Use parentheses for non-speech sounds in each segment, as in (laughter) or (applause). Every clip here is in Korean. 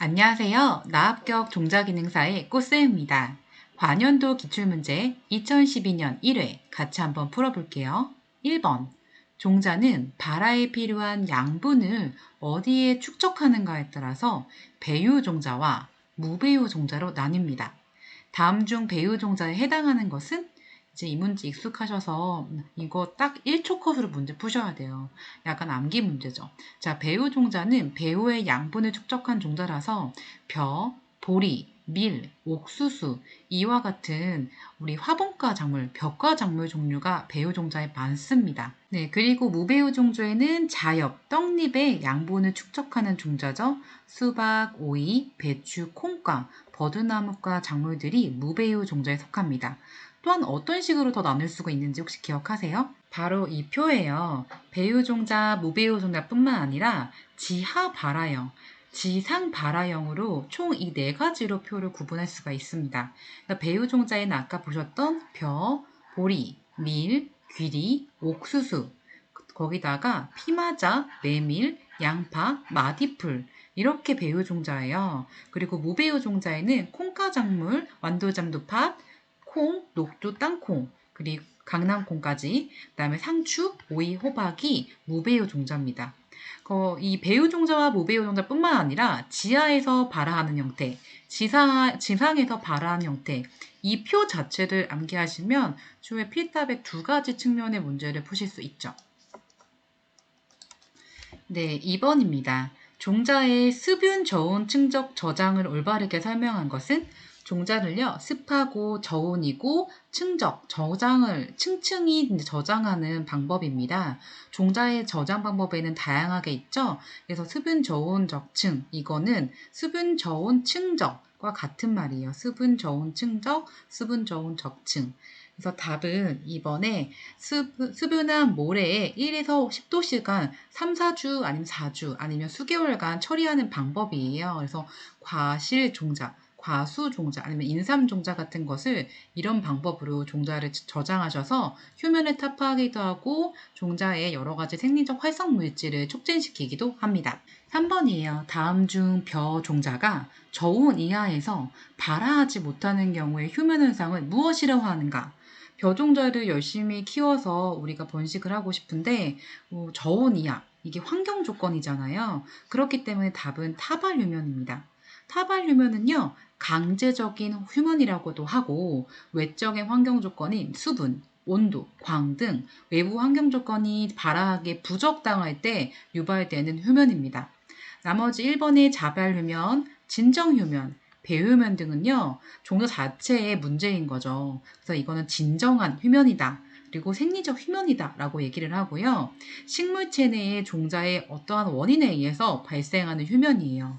안녕하세요. 나합격 종자기능사의 꽃쌤입니다. 관연도 기출문제 2012년 1회 같이 한번 풀어볼게요. 1번. 종자는 발화에 필요한 양분을 어디에 축적하는가에 따라서 배유 종자와 무배유 종자로 나뉩니다. 다음 중 배유 종자에 해당하는 것은 이제 이 문제 익숙하셔서 이거 딱 1초 컷으로 문제 푸셔야 돼요. 약간 암기 문제죠. 자, 배우 종자는 배우의 양분을 축적한 종자라서 벼, 보리, 밀, 옥수수, 이와 같은 우리 화분과 작물, 벼과 작물 종류가 배우 종자에 많습니다. 네, 그리고 무배우 종조에는 자엽, 떡잎의 양분을 축적하는 종자죠. 수박, 오이, 배추, 콩과 버드나무과 작물들이 무배우 종자에 속합니다. 또한 어떤 식으로 더 나눌 수가 있는지 혹시 기억하세요? 바로 이 표예요. 배우종자, 무배우종자뿐만 아니라 지하 발화형, 지상 발화형으로 총 이 네 가지로 표를 구분할 수가 있습니다. 그러니까 배우종자에는 아까 보셨던 벼, 보리, 밀, 귀리, 옥수수, 거기다가 피마자, 메밀, 양파, 마디풀 이렇게 배우종자예요. 그리고 무배우종자에는 콩가작물, 완도잠두팥, 콩, 녹두, 땅콩, 그리고 강낭콩까지, 그 다음에 상추, 오이, 호박이 무배유 종자입니다. 이 배유 종자와 무배유 종자뿐만 아니라 지하에서 발화하는 형태, 지상, 지상에서 발화하는 형태, 이 표 자체를 암기하시면 추후에 필답의 두 가지 측면의 문제를 푸실 수 있죠. 네, 2번입니다. 종자의 습윤 저온 측적 저장을 올바르게 설명한 것은 종자를요, 습하고 저온이고 충적, 저장을 층층이 저장하는 방법입니다. 종자의 저장 방법에는 다양하게 있죠. 그래서 수분 저온 적층 이거는 수분 저온 충적과 같은 말이에요. 수분 저온 충적, 수분 저온 적층. 그래서 답은 이번에 수분한 모래에 1에서 10도씨간 3, 4주 아니면 4주 아니면 수개월간 처리하는 방법이에요. 그래서 과실 종자 과수 종자 아니면 인삼 종자 같은 것을 이런 방법으로 종자를 저장하셔서 휴면을 타파하기도 하고 종자의 여러 가지 생리적 활성 물질을 촉진시키기도 합니다. 3번이에요. 다음 중 벼 종자가 저온 이하에서 발화하지 못하는 경우에 휴면 현상을 무엇이라고 하는가? 벼 종자를 열심히 키워서 우리가 번식을 하고 싶은데 어, 저온 이하 이게 환경 조건이잖아요. 그렇기 때문에 답은 타발 유면입니다. 타발 유면은요 강제적인 휴먼이라고도 하고 외적인 환경 조건인 수분, 온도, 광 등 외부 환경 조건이 발화하게 부적당할 때 유발되는 휴면입니다. 나머지 1번의 자발 휴면, 진정 휴면, 배휴면 등은요, 종자 자체의 문제인 거죠. 그래서 이거는 진정한 휴면이다. 그리고 생리적 휴면이다 라고 얘기를 하고요. 식물체 내의 종자의 어떠한 원인에 의해서 발생하는 휴면이에요.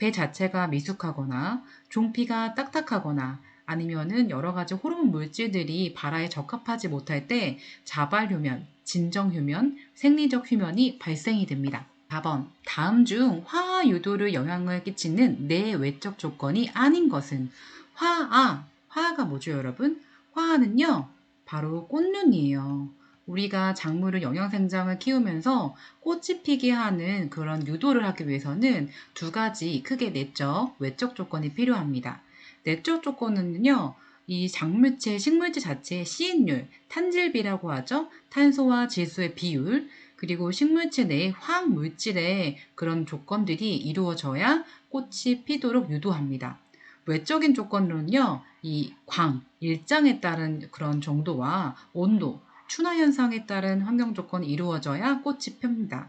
배 자체가 미숙하거나 종피가 딱딱하거나 아니면은 여러 가지 호르몬 물질들이 발화에 적합하지 못할 때 자발 휴면, 진정 휴면, 생리적 휴면이 발생이 됩니다. 4번. 다음 중 화학 유도를 영향을 끼치는 내 외적 조건이 아닌 것은 화아. 화가 뭐죠, 여러분? 화는요, 바로 꽃눈이에요. 우리가 작물을 영양생장을 키우면서 꽃이 피게 하는 그런 유도를 하기 위해서는 두 가지 크게 내적, 외적 조건이 필요합니다. 내적 조건은요, 이 작물체, 식물체 자체의 시인율, 탄질비라고 하죠. 탄소와 질소의 비율, 그리고 식물체 내의 화학 물질의 그런 조건들이 이루어져야 꽃이 피도록 유도합니다. 외적인 조건으로는요, 이 광, 일장에 따른 그런 정도와 온도, 춘화 현상에 따른 환경 조건이 이루어져야 꽃이 펴니다.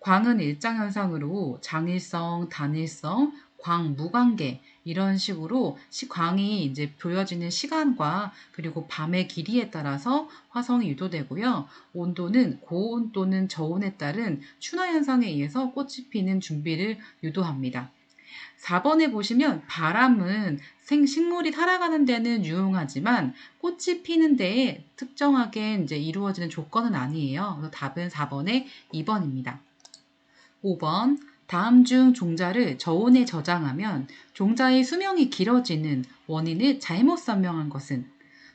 광은 일장 현상으로 장일성, 단일성, 광, 무관계 이런 식으로 광이 이제 보여지는 시간과 그리고 밤의 길이에 따라서 화성이 유도되고요. 온도는 고온 또는 저온에 따른 춘화 현상에 의해서 꽃이 피는 준비를 유도합니다. 4번에 보시면 바람은 생식물이 살아가는 데는 유용하지만 꽃이 피는 데에 특정하게 이제 이루어지는 조건은 아니에요. 그래서 답은 4번에 2번입니다. 5번 다음 중 종자를 저온에 저장하면 종자의 수명이 길어지는 원인을 잘못 설명한 것은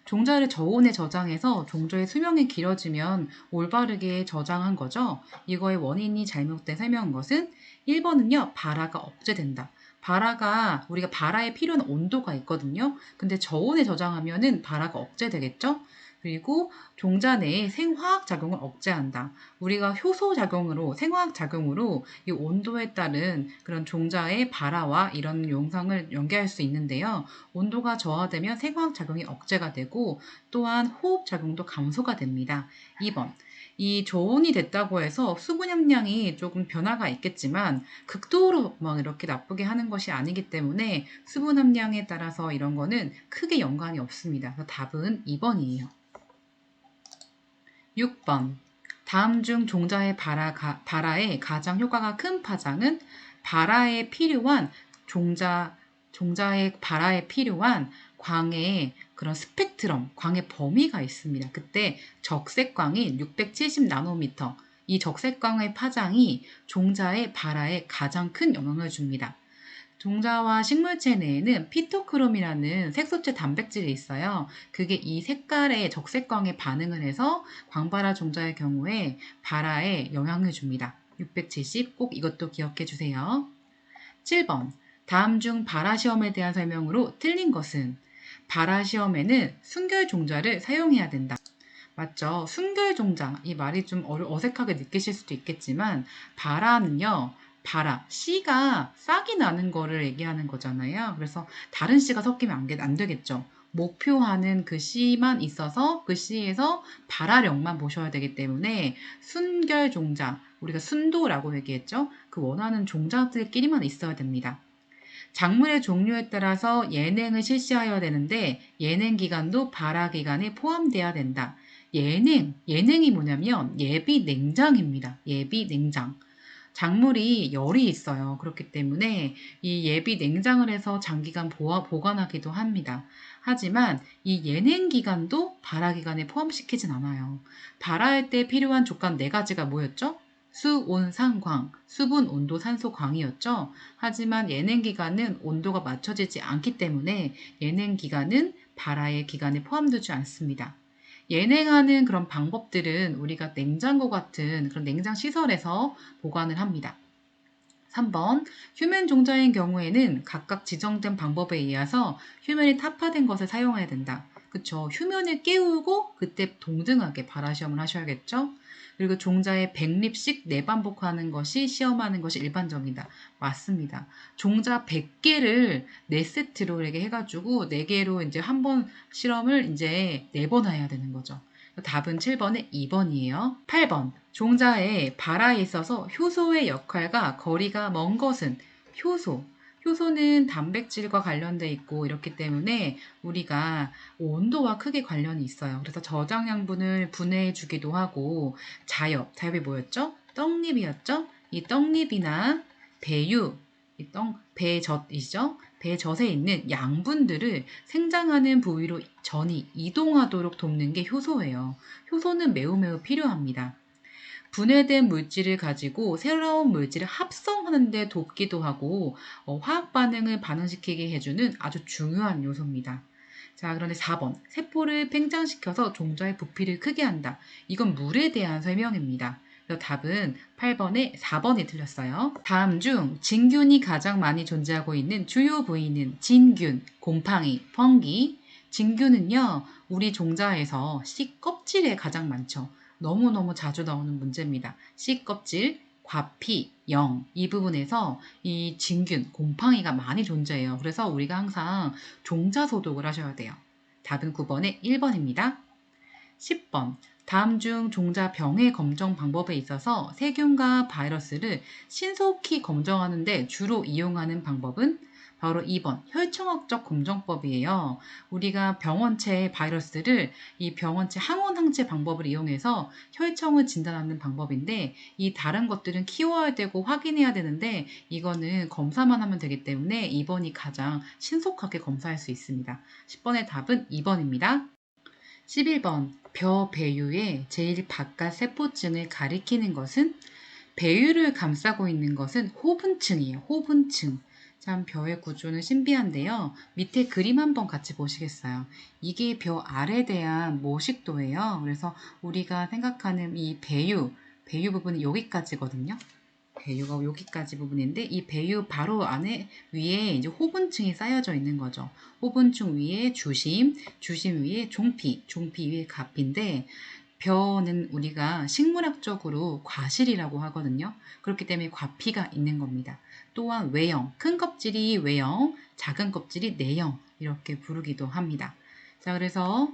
종자를 저온에 저장해서 종자의 수명이 길어지면 올바르게 저장한 거죠. 이거의 원인이 잘못된 설명한 것은 1번은요. 발화가 억제된다. 발화가 우리가 발화에 필요한 온도가 있거든요. 근데 저온에 저장하면은 발화가 억제되겠죠? 그리고 종자 내의 생화학 작용을 억제한다. 우리가 효소 작용으로 생화학 작용으로 이 온도에 따른 그런 종자의 발화와 이런 영상을 연계할 수 있는데요. 온도가 저하되면 생화학 작용이 억제가 되고 또한 호흡 작용도 감소가 됩니다. 2번 이 저온이 됐다고 해서 수분 함량이 조금 변화가 있겠지만 극도로 막 이렇게 나쁘게 하는 것이 아니기 때문에 수분 함량에 따라서 이런 거는 크게 연관이 없습니다. 그래서 답은 2번이에요. 6번. 다음 중 종자의 발화, 가, 발화에 가장 효과가 큰 파장은 발화에 필요한 종자, 종자의 발화에 필요한 광의 그런 스펙트럼, 광의 범위가 있습니다. 그때 적색광이 670 나노미터, 이 적색광의 파장이 종자의 발화에 가장 큰 영향을 줍니다. 종자와 식물체 내에는 피토크롬이라는 색소체 단백질이 있어요. 그게 이 색깔의 적색광에 반응을 해서 광발화 종자의 경우에 발화에 영향을 줍니다. 670 꼭 이것도 기억해 주세요. 7번 다음 중 발화 시험에 대한 설명으로 틀린 것은 발화 시험에는 순결 종자를 사용해야 된다. 맞죠? 순결 종자 이 말이 좀 어색하게 느끼실 수도 있겠지만 발화는요 바라 씨가 싹이 나는 거를 얘기하는 거잖아요. 그래서 다른 씨가 섞이면 안, 안 되겠죠. 목표하는 그 씨만 있어서 그 씨에서 발화력만 보셔야 되기 때문에 순결 종자, 우리가 순도라고 얘기했죠. 그 원하는 종자들끼리만 있어야 됩니다. 작물의 종류에 따라서 예냉을 실시하여야 되는데 예냉 기간도 발화 기간에 포함돼야 된다. 예냉, 예냉이 뭐냐면 예비 냉장입니다. 예비 냉장. 작물이 열이 있어요. 그렇기 때문에 이 예비 냉장을 해서 장기간 보아, 보관하기도 합니다. 하지만 이 예냉 기간도 발화 기간에 포함시키진 않아요. 발화할 때 필요한 조건 네 가지가 뭐였죠? 수, 온, 상, 광, 수분, 온도, 산소, 광이었죠. 하지만 예냉 기간은 온도가 맞춰지지 않기 때문에 예냉 기간은 발화의 기간에 포함되지 않습니다. 예냉하는 그런 방법들은 우리가 냉장고 같은 그런 냉장 시설에서 보관을 합니다. 3번 휴면 종자인 경우에는 각각 지정된 방법에 의해서 휴면이 타파된 것을 사용해야 된다. 그쵸. 휴면을 깨우고 그때 동등하게 발화 시험을 하셔야겠죠. 그리고 종자의 100립씩 내반복하는 것이 시험하는 것이 일반적이다. 맞습니다. 종자 100개를 4세트로 이렇게 해가지고 4개로 이제 한 번 실험을 이제 4번 해야 되는 거죠. 답은 7번에 2번이에요. 8번. 종자의 발화에 있어서 효소의 역할과 거리가 먼 것은 효소, 효소는 단백질과 관련돼 있고 이렇기 때문에 우리가 온도와 크게 관련이 있어요. 그래서 저장 양분을 분해해 주기도 하고 자엽, 자엽이 뭐였죠? 떡잎이었죠? 이 떡잎이나 배유, 이 떡, 배젖이죠? 배젖에 있는 양분들을 생장하는 부위로 전이 이동하도록 돕는 게 효소예요. 효소는 매우 매우 필요합니다. 분해된 물질을 가지고 새로운 물질을 합성하는 데 돕기도 하고 어, 화학 반응을 반응시키게 해주는 아주 중요한 요소입니다. 자, 그런데 4번. 세포를 팽창시켜서 종자의 부피를 크게 한다. 이건 물에 대한 설명입니다. 답은 8번에 4번이 틀렸어요. 다음 중 진균이 가장 많이 존재하고 있는 주요 부위는 진균, 곰팡이, 펑기. 진균은요, 우리 종자에서 씨 껍질에 가장 많죠. 너무너무 자주 나오는 문제입니다. C 껍질, 과피, 영. 이 부분에서 이 진균, 곰팡이가 많이 존재해요. 그래서 우리가 항상 종자 소독을 하셔야 돼요. 답은 9번에 1번입니다. 10번. 다음 중 종자 병의 검정 방법에 있어서 세균과 바이러스를 신속히 검정하는데 주로 이용하는 방법은 바로 2번 혈청학적 검정법이에요. 우리가 병원체 바이러스를 이 병원체 항원 항체 방법을 이용해서 혈청을 진단하는 방법인데 이 다른 것들은 키워야 되고 확인해야 되는데 이거는 검사만 하면 되기 때문에 2번이 가장 신속하게 검사할 수 있습니다. 10번의 답은 2번입니다. 11번 벼 배유의 제일 바깥 세포층을 가리키는 것은 배유를 감싸고 있는 것은 호분층이에요. 호분층. 참 벼의 구조는 신비한데요. 밑에 그림 한번 같이 보시겠어요. 이게 벼 알에 대한 모식도예요. 그래서 우리가 생각하는 이 배유, 배유 부분이 여기까지거든요. 배유가 여기까지 부분인데 이 배유 바로 안에 위에 이제 호분층이 쌓여져 있는 거죠. 호분층 위에 주심, 주심 위에 종피, 종피 위에 갑인데 벼는 우리가 식물학적으로 과실이라고 하거든요. 그렇기 때문에 과피가 있는 겁니다. 또한 외형, 큰 껍질이 외형, 작은 껍질이 내형 이렇게 부르기도 합니다. 자, 그래서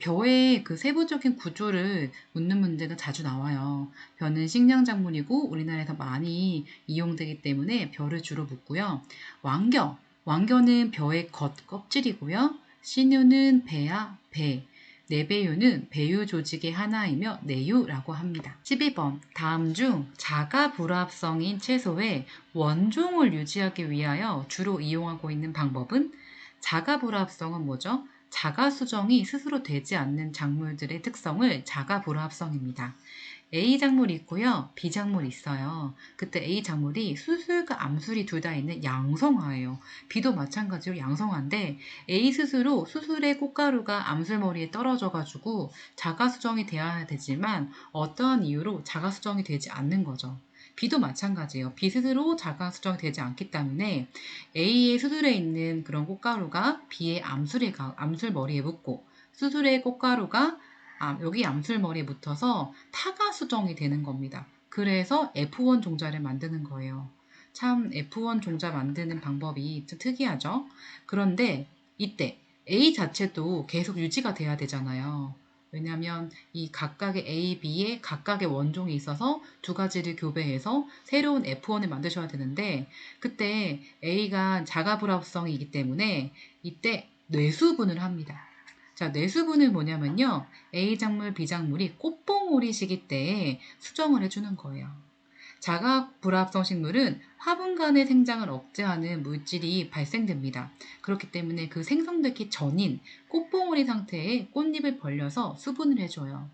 벼의 그 세부적인 구조를 묻는 문제가 자주 나와요. 벼는 식량작물이고 우리나라에서 많이 이용되기 때문에 벼를 주로 묻고요. 왕겨, 왕겨는 벼의 겉 껍질이고요. 신유는 배야 배, 내배유는 배유 조직의 하나이며 내유라고 합니다. 12번 다음 중 자가 불합성인 채소의 원종을 유지하기 위하여 주로 이용하고 있는 방법은 자가 불합성은 뭐죠? 자가 수정이 스스로 되지 않는 작물들의 특성을 자가 불합성입니다. A 작물이 있고요. B 작물이 있어요. 그때 A 작물이 수술과 암술이 둘 다 있는 양성화예요. B도 마찬가지로 양성화인데 A 스스로 수술의 꽃가루가 암술머리에 떨어져가지고 자가 수정이 되어야 되지만 어떠한 이유로 자가 수정이 되지 않는 거죠. B도 마찬가지예요. B 스스로 자가 수정이 되지 않기 때문에 A의 수술에 있는 그런 꽃가루가 B의 암술에 암술 머리에 묻고 수술의 꽃가루가 아, 여기 암술머리에 붙어서 타가 수정이 되는 겁니다. 그래서 F1 종자를 만드는 거예요. 참 F1 종자 만드는 방법이 좀 특이하죠? 그런데 이때 A 자체도 계속 유지가 돼야 되잖아요. 왜냐하면 이 각각의 A, B에 각각의 원종이 있어서 두 가지를 교배해서 새로운 F1을 만드셔야 되는데 그때 A가 자가 불합성이기 때문에 이때 뇌수분을 합니다. 자, 뇌수분은 뭐냐면요. A 작물, B 작물이 꽃봉오리 시기 때에 수정을 해주는 거예요. 자각 불합성 식물은 화분 간의 생장을 억제하는 물질이 발생됩니다. 그렇기 때문에 그 생성되기 전인 꽃봉오리 상태에 꽃잎을 벌려서 수분을 해줘요.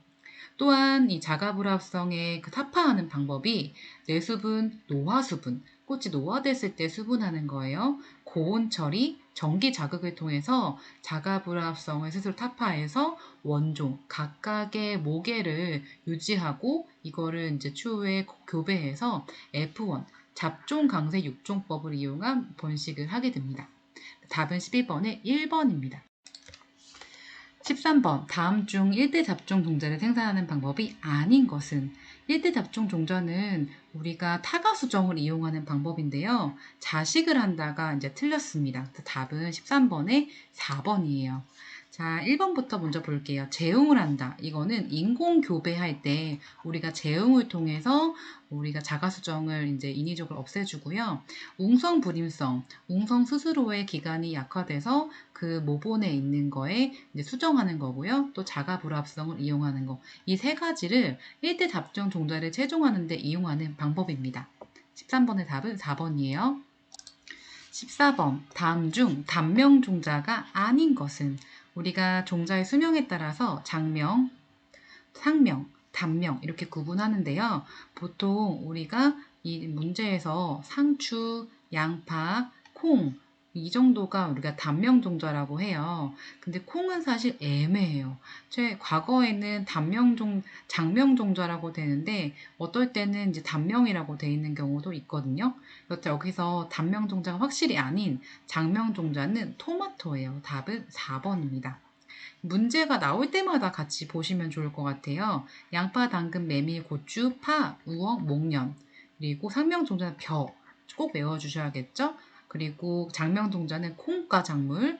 또한 이 자가불합성에 그 타파하는 방법이 내수분, 노화수분, 꽃이 노화됐을 때 수분하는 거예요. 고온 처리, 전기 자극을 통해서 자가불합성을 스스로 타파해서 원종 각각의 모계를 유지하고 이거를 이제 추후에 교배해서 F1 잡종 강세 육종법을 이용한 번식을 하게 됩니다. 답은 12번의 1번입니다. 13번 다음 중 1대 잡종 종자를 생산하는 방법이 아닌 것은 1대 잡종 종자는 우리가 타가 수정을 이용하는 방법인데요. 자식을 한다가 이제 틀렸습니다. 답은 13번에 4번이에요. 자, 1번부터 먼저 볼게요. 재웅을 한다. 이거는 인공 교배할 때 우리가 재웅을 통해서 우리가 자가수정을 이제 인위적으로 없애주고요. 웅성 불임성, 웅성 스스로의 기간이 약화돼서 그 모본에 있는 거에 이제 수정하는 거고요. 또 자가 불합성을 이용하는 거. 이 세 가지를 1대 답정 종자를 최종하는 데 이용하는 방법입니다. 13번의 답은 4번이에요. 14번 다음 중 단명 종자가 아닌 것은 우리가 종자의 수명에 따라서 장명, 상명, 단명 이렇게 구분하는데요. 보통 우리가 이 문제에서 상추, 양파, 콩, 이 정도가 우리가 단명 종자라고 해요. 근데 콩은 사실 애매해요. 제 과거에는 단명 종, 장명 종자라고 되는데 어떨 때는 이제 단명이라고 돼 있는 경우도 있거든요. 그렇죠. 여기서 단명 종자가 확실히 아닌 장명 종자는 토마토예요. 답은 4번입니다. 문제가 나올 때마다 같이 보시면 좋을 것 같아요. 양파, 당근, 메밀, 고추, 파, 우엉, 목련. 그리고 상명 종자는 벼. 꼭 외워주셔야겠죠? 그리고 장명 종자는 콩과 작물,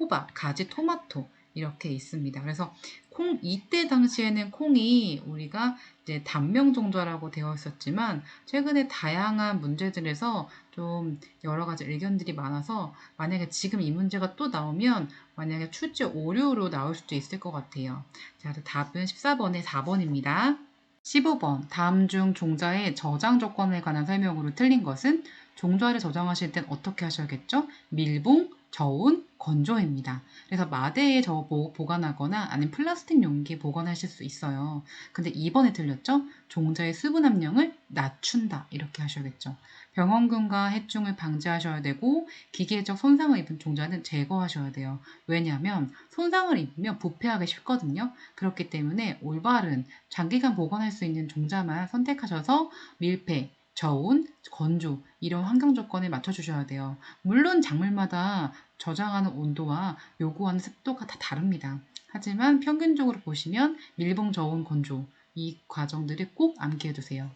호박, 가지, 토마토 이렇게 있습니다. 그래서 콩 이때 당시에는 콩이 우리가 이제 단명 종자라고 되어 있었지만 최근에 다양한 문제들에서 좀 여러 가지 의견들이 많아서 만약에 지금 이 문제가 또 나오면 만약에 출제 오류로 나올 수도 있을 것 같아요. 자, 답은 14번에 4번입니다. 15번 다음 중 종자의 저장 조건에 관한 설명으로 틀린 것은 종자를 저장하실 땐 어떻게 하셔야겠죠? 밀봉, 저온, 건조입니다. 그래서 마대에 저 보관하거나 아니면 플라스틱 용기에 보관하실 수 있어요. 근데 2번에 틀렸죠? 종자의 수분 함량을 낮춘다 이렇게 하셔야겠죠. 병원균과 해충을 방지하셔야 되고 기계적 손상을 입은 종자는 제거하셔야 돼요. 왜냐하면 손상을 입으면 부패하기 쉽거든요. 그렇기 때문에 올바른 장기간 보관할 수 있는 종자만 선택하셔서 밀폐, 저온, 건조 이런 환경 조건에 맞춰주셔야 돼요. 물론 작물마다 저장하는 온도와 요구하는 습도가 다 다릅니다. 하지만 평균적으로 보시면 밀봉, 저온, 건조 이 과정들을 꼭 암기해 두세요.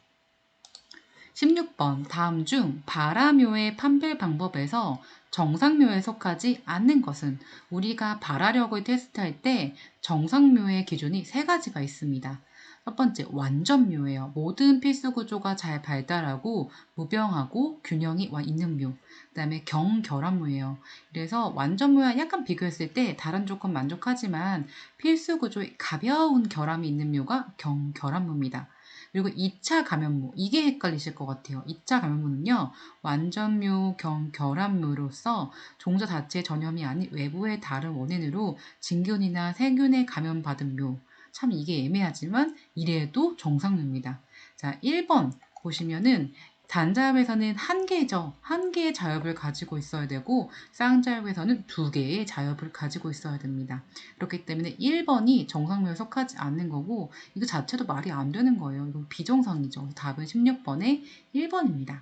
16번 다음 중 발화묘의 판별 방법에서 정상묘에 속하지 않는 것은 우리가 발화력을 테스트할 때 정상묘의 기준이 세 가지가 있습니다. 첫 번째 완전묘예요. 모든 필수 구조가 잘 발달하고 무병하고 균형이 와 있는 묘. 그다음에 경결합묘예요. 그래서 완전묘와 약간 비교했을 때 다른 조건 만족하지만 필수 구조에 가벼운 결함이 있는 묘가 경결합묘입니다. 그리고 2차 감염무 이게 헷갈리실 것 같아요. 2차 감염무는요. 완전묘, 경, 결합무로서 종자 자체의 전염이 아닌 외부의 다른 원인으로 진균이나 세균에 감염받은 묘. 참 이게 애매하지만 이래도 정상입니다. 자, 1번 보시면은 단자엽에서는 한 개죠. 한 개의 자엽을 가지고 있어야 되고 쌍자엽에서는 두 개의 자엽을 가지고 있어야 됩니다. 그렇기 때문에 1번이 정상묘에 속하지 않는 거고 이거 자체도 말이 안 되는 거예요. 이거 비정상이죠. 답은 16번에 1번입니다.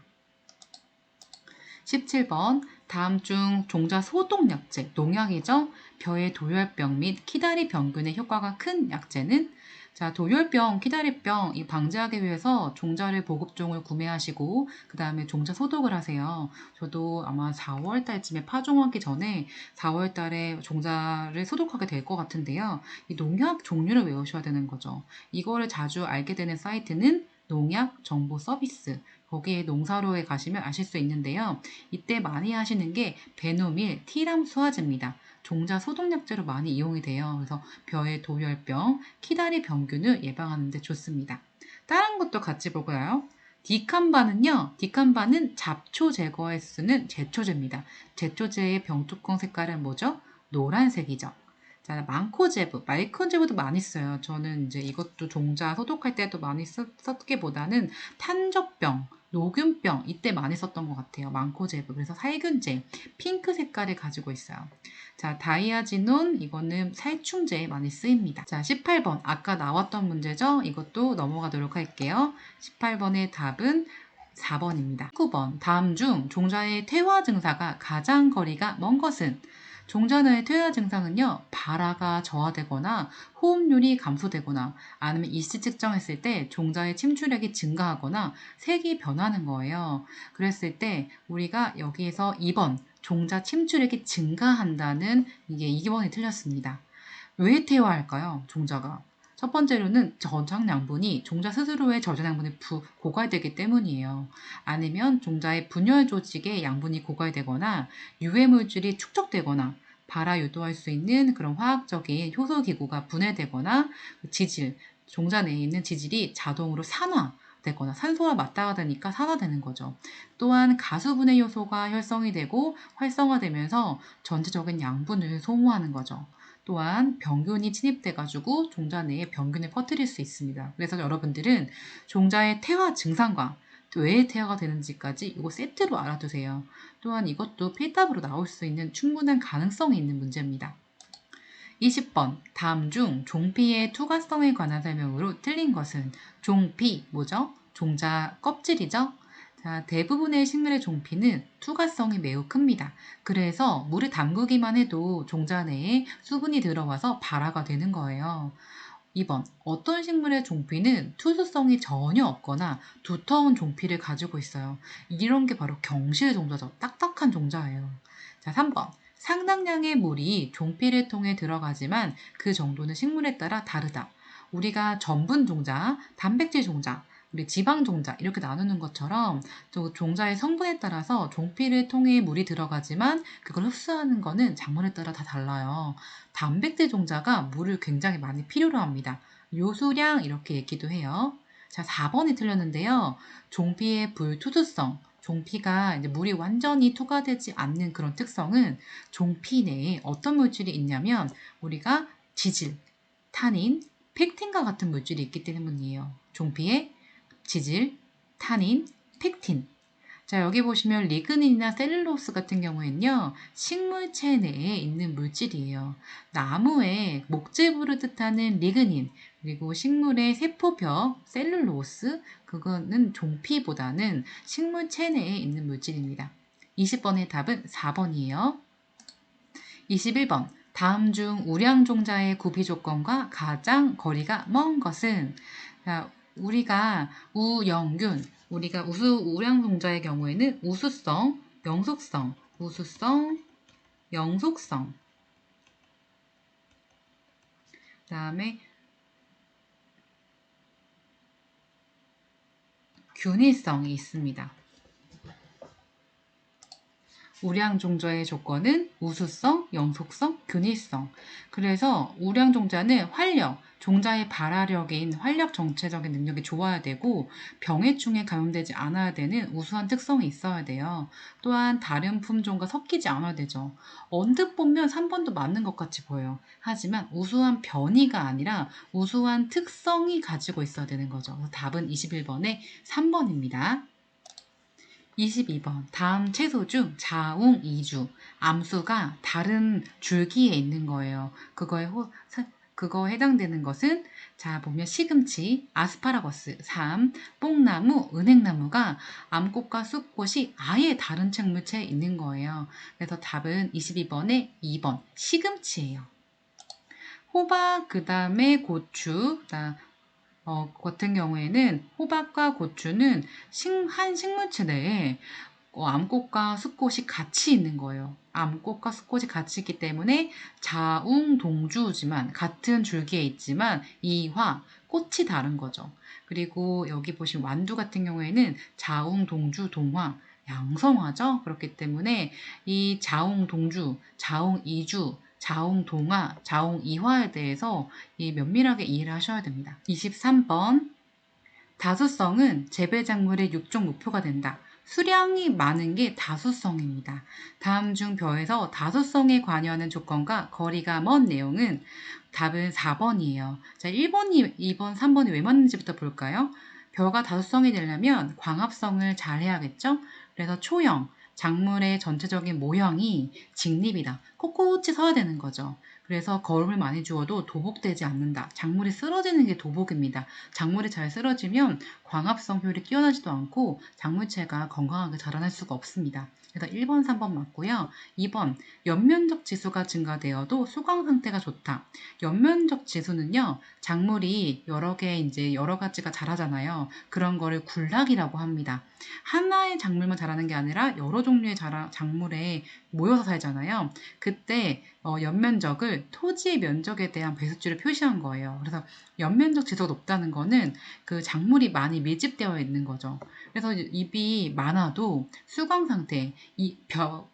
17번 다음 중 종자 소독 약제, 농약이죠. 벼의 도열병 및 키다리 병균의 효과가 큰 약제는 자, 도열병, 키다리병 이 방지하기 위해서 종자를 보급종을 구매하시고 그 다음에 종자 소독을 하세요. 저도 아마 4월 달쯤에 파종하기 전에 4월 달에 종자를 소독하게 될 것 같은데요. 이 농약 종류를 외우셔야 되는 거죠. 이거를 자주 알게 되는 사이트는 농약 정보 서비스 거기에 농사로에 가시면 아실 수 있는데요. 이때 많이 하시는 게 베노밀 티람 수화제입니다. 종자 소독약제로 많이 이용이 돼요. 그래서 벼의 도열병, 키다리 병균을 예방하는 데 좋습니다. 다른 것도 같이 보고요. 디칸바는요, 디칸바는 잡초 제거에 쓰는 제초제입니다. 제초제의 병뚜껑 색깔은 뭐죠? 노란색이죠. 자, 망코제브, 마이콘제브도 많이 써요. 저는 이제 이것도 종자 소독할 때도 많이 썼, 썼기보다는 탄저병, 녹균병 이때 많이 썼던 것 같아요. 망코제브. 그래서 살균제, 핑크 색깔을 가지고 있어요. 자, 다이아지논 이거는 살충제에 많이 쓰입니다. 자, 18번 아까 나왔던 문제죠? 이것도 넘어가도록 할게요. 18번의 답은 4번입니다. 9번 다음 중 종자의 퇴화 증사가 가장 거리가 먼 것은 종자의 퇴화 증상은요, 발화가 저하되거나 호흡률이 감소되거나 아니면 이시 측정했을 때 종자의 침출력이 증가하거나 색이 변하는 거예요. 그랬을 때 우리가 여기에서 2번 종자 침출력이 증가한다는 이게 2번이 틀렸습니다. 왜 퇴화할까요? 종자가. 첫 번째로는 저장 양분이 종자 스스로의 저장 양분이 부, 고갈되기 때문이에요. 아니면 종자의 분열 조직에 양분이 고갈되거나 유해 물질이 축적되거나 발화 유도할 수 있는 그런 화학적인 효소 기구가 분해되거나 지질, 종자 내에 있는 지질이 자동으로 산화 되거나 산소와 맞닿아 되니까 산화되는 거죠. 또한 가수분해 요소가 활성이 되고 활성화되면서 전체적인 양분을 소모하는 거죠. 또한 병균이 침입돼 가지고 종자 내에 병균을 퍼뜨릴 수 있습니다. 그래서 여러분들은 종자의 퇴화 증상과 왜 퇴화가 되는지까지 이거 세트로 알아두세요. 또한 이것도 필답으로 나올 수 있는 충분한 가능성이 있는 문제입니다. 20번 다음 중 종피의 투과성에 관한 설명으로 틀린 것은 종피 뭐죠? 종자 껍질이죠? 자, 대부분의 식물의 종피는 투과성이 매우 큽니다. 그래서 물에 담그기만 해도 종자 내에 수분이 들어와서 발화가 되는 거예요. 2번 어떤 식물의 종피는 투수성이 전혀 없거나 두터운 종피를 가지고 있어요. 이런 게 바로 경실 종자죠. 딱딱한 종자예요. 자, 3번 상당량의 물이 종피를 통해 들어가지만 그 정도는 식물에 따라 다르다. 우리가 전분 종자, 단백질 종자, 우리 지방 종자 이렇게 나누는 것처럼 또 종자의 성분에 따라서 종피를 통해 물이 들어가지만 그걸 흡수하는 거는 작물에 따라 다 달라요. 단백질 종자가 물을 굉장히 많이 필요로 합니다. 요수량 이렇게 얘기도 해요. 자, 4번이 틀렸는데요. 종피의 불투수성. 종피가 이제 물이 완전히 투과되지 않는 그런 특성은 종피 내에 어떤 물질이 있냐면 우리가 지질, 타닌, 펙틴과 같은 물질이 있기 때문이에요. 종피에 지질, 타닌, 펙틴. 자, 여기 보시면 리그닌이나 셀룰로스 같은 경우에는요, 식물체 내에 있는 물질이에요. 나무의 목재부를 뜻하는 리그닌, 그리고 식물의 세포벽, 셀룰로스, 그거는 종피보다는 식물체 내에 있는 물질입니다. 20번의 답은 4번이에요. 21번. 다음 중 우량종자의 구비 조건과 가장 거리가 먼 것은 자, 우리가 우영균, 우리가 우수 우량종자의 경우에는 우수성, 영속성, 우수성, 영속성. 그 다음에 균일성이 있습니다. 우량종자의 조건은 우수성, 영속성, 균일성. 그래서 우량종자는 활력, 종자의 발화력인 활력 정체적인 능력이 좋아야 되고 병해충에 감염되지 않아야 되는 우수한 특성이 있어야 돼요. 또한 다른 품종과 섞이지 않아야 되죠. 언뜻 보면 3번도 맞는 것 같이 보여요. 하지만 우수한 변이가 아니라 우수한 특성이 가지고 있어야 되는 거죠. 답은 21번의 3번입니다. 22번. 다음 채소 중 자웅 이주, 암수가 다른 줄기에 있는 거예요. 그거에 호, 그거 해당되는 것은 자 보면 시금치, 아스파라거스, 삶, 뽕나무, 은행나무가 암꽃과 쑥꽃이 아예 다른 책물체에 있는 거예요. 그래서 답은 22번에 2번 시금치예요. 호박, 그 다음에 고추, 그 어, 같은 경우에는 호박과 고추는 식, 한 식물체 내에 어, 암꽃과 숫꽃이 같이 있는 거예요. 암꽃과 숫꽃이 같이 있기 때문에 자웅동주지만 같은 줄기에 있지만 이화 꽃이 다른 거죠. 그리고 여기 보신 완두 같은 경우에는 자웅동주 동화 양성화죠. 그렇기 때문에 이 자웅동주, 자웅이주 자웅동화, 자웅이화에 대해서 면밀하게 이해를 하셔야 됩니다. 23번 다수성은 재배작물의 육종 목표가 된다. 수량이 많은 게 다수성입니다. 다음 중 벼에서 다수성에 관여하는 조건과 거리가 먼 내용은 답은 4번이에요. 자, 1번이 2번, 3번이 왜 맞는지부터 볼까요? 벼가 다수성이 되려면 광합성을 잘 해야겠죠? 그래서 초형, 작물의 전체적인 모형이 직립이다. 꼿꼿이 서야 되는 거죠. 그래서 거름을 많이 주어도 도복되지 않는다. 작물이 쓰러지는 게 도복입니다. 작물이 잘 쓰러지면 광합성 효율이 뛰어나지도 않고 작물체가 건강하게 자라날 수가 없습니다. 그래서 1번, 3번 맞고요. 2번, 연면적 지수가 증가되어도 수강 상태가 좋다. 연면적 지수는요, 작물이 여러 개, 이제 여러 가지가 자라잖아요. 그런 거를 굴락이라고 합니다. 하나의 작물만 자라는 게 아니라 여러 종류의 자라, 작물에 모여서 살잖아요. 그때 어, 연면적을 토지의 면적에 대한 배수치를 표시한 거예요. 그래서 연면적 지수가 높다는 거는 그 작물이 많이 밀집되어 있는 거죠. 그래서 잎이 많아도 수강 상태, 이 벼,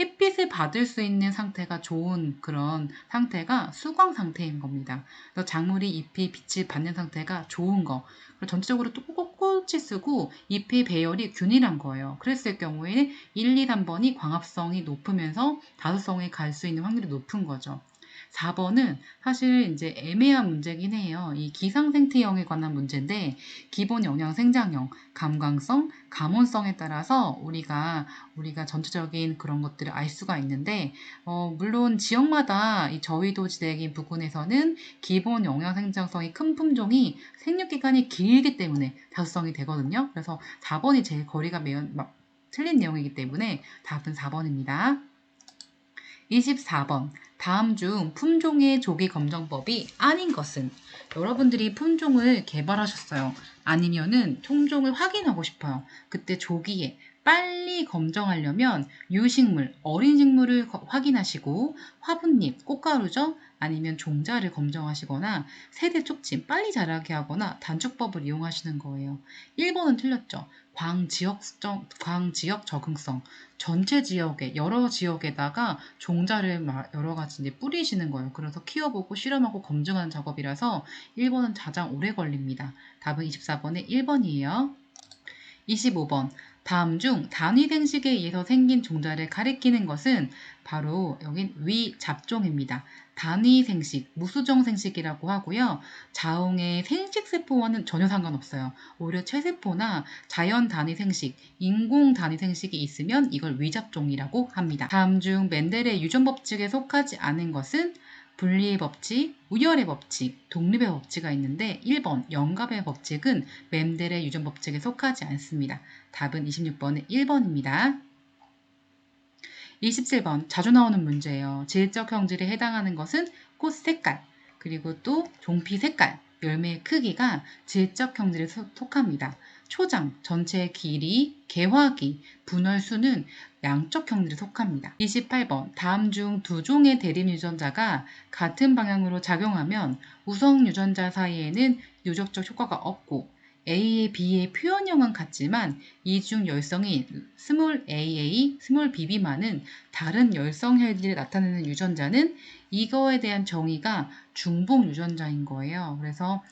햇빛을 받을 수 있는 상태가 좋은 그런 상태가 수광 상태인 겁니다. 그래서 작물이 잎이 빛을 받는 상태가 좋은 거. 전체적으로 또 꼿꼿이 쓰고 잎의 배열이 균일한 거예요. 그랬을 경우에는 1, 2, 3번이 광합성이 높으면서 다수성에 갈 수 있는 확률이 높은 거죠. 4번은 사실 이제 애매한 문제긴 해요. 이 기상생태형에 관한 문제인데 기본 영양 생장형, 감광성, 감온성에 따라서 우리가 우리가 전체적인 그런 것들을 알 수가 있는데 어, 물론 지역마다 이 저위도 지대인 부근에서는 기본 영양 생장성이 큰 품종이 생육 기간이 길기 때문에 다수성이 되거든요. 그래서 4번이 제일 거리가 매우 틀린 내용이기 때문에 답은 4번입니다. 24번. 다음 중 품종의 조기 검정법이 아닌 것은 여러분들이 품종을 개발하셨어요. 아니면은 품종을 확인하고 싶어요. 그때 조기에 빨리 검정하려면 유식물, 어린 식물을 확인하시고 화분잎, 꽃가루죠? 아니면 종자를 검정하시거나 세대 촉진, 빨리 자라게 하거나 단축법을 이용하시는 거예요. 1번은 틀렸죠. 광지역, 광지역 적응성. 전체 지역에, 여러 지역에다가 종자를 여러 가지 이제 뿌리시는 거예요. 그래서 키워보고 실험하고 검증하는 작업이라서 1번은 가장 오래 걸립니다. 답은 24번에 1번이에요. 25번. 다음 중 단위 생식에 의해서 생긴 종자를 가리키는 것은 바로 여긴 위 잡종입니다. 단위 생식, 무수정 생식이라고 하고요. 자웅의 생식 세포와는 전혀 상관없어요. 오히려 체세포나 자연 단위 생식, 인공 단위 생식이 있으면 이걸 위잡종이라고 합니다. 다음 중 멘델의 유전 법칙에 속하지 않은 것은 분리의 법칙, 우열의 법칙, 독립의 법칙이 있는데 1번 영갑의 법칙은 멘델의 유전 법칙에 속하지 않습니다. 답은 26번의 1번입니다. 27번 자주 나오는 문제예요. 질적 형질에 해당하는 것은 꽃 색깔, 그리고 또 종피 색깔, 열매의 크기가 질적 형질에 소- 속합니다. 초장, 전체의 길이, 개화기, 분월수는 양적 형질에 속합니다. 28번 다음 중 두 종의 대립 유전자가 같은 방향으로 작용하면 우성 유전자 사이에는 유적적 효과가 없고 A의 B의 표현형은 같지만 이 중 열성인 스몰 AA, 스몰 BB만은 다른 열성 혈질을 나타내는 유전자는 이거에 대한 정의가 중복 유전자인 거예요. 그래서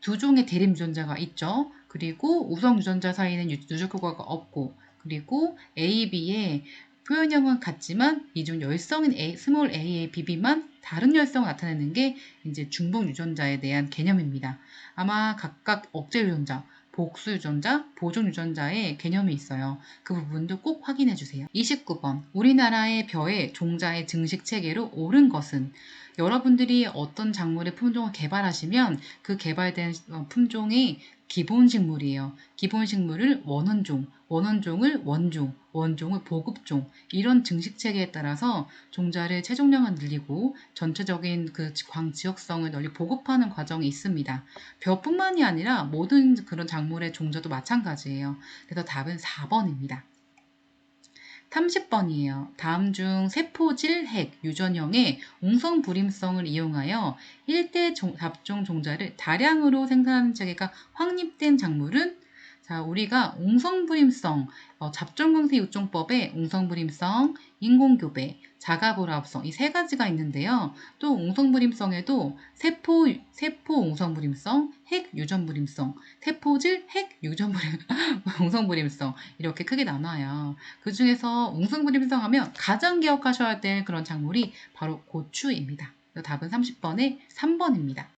두 종의 대립 유전자가 있죠. 그리고 우성 유전자 사이에는 유- 누적 효과가 없고 그리고 A, B의 표현형은 같지만 이 중 열성인 A, 스몰 AA, BB만 다른 열성을 나타내는 게 이제 중복 유전자에 대한 개념입니다. 아마 각각 억제 유전자, 복수 유전자, 보존 유전자의 개념이 있어요. 그 부분도 꼭 확인해 주세요. 29번. 우리나라의 벼의 종자의 증식 체계로 옳은 것은 여러분들이 어떤 작물의 품종을 개발하시면 그 개발된 어, 품종의 기본 식물이에요. 기본 식물을 원원종, 원원종을 원종, 원종을 보급종 이런 증식 체계에 따라서 종자를 체종량을 늘리고 전체적인 그 광 지역성을 널리 보급하는 과정이 있습니다. 벼뿐만이 아니라 모든 그런 작물의 종자도 마찬가지예요. 그래서 답은 4번입니다. 30번이에요. 다음 중 세포질 핵 유전형의 웅성불임성을 이용하여 1대 종- 잡종 종자를 다량으로 생산하는 체계가 확립된 작물은 자, 우리가 웅성불임성, 어, 잡종공세 유종법에 웅성불임성, 인공교배, 자가불합성 이 세 가지가 있는데요. 또 웅성불임성에도 세포 세포 웅성불임성, 핵 유전불임성, 세포질 핵 유전불임 (laughs) 웅성불임성 이렇게 크게 나눠요. 그 중에서 웅성불임성 하면 가장 기억하셔야 될 그런 작물이 바로 고추입니다. 그래서 답은 30번에 3번입니다.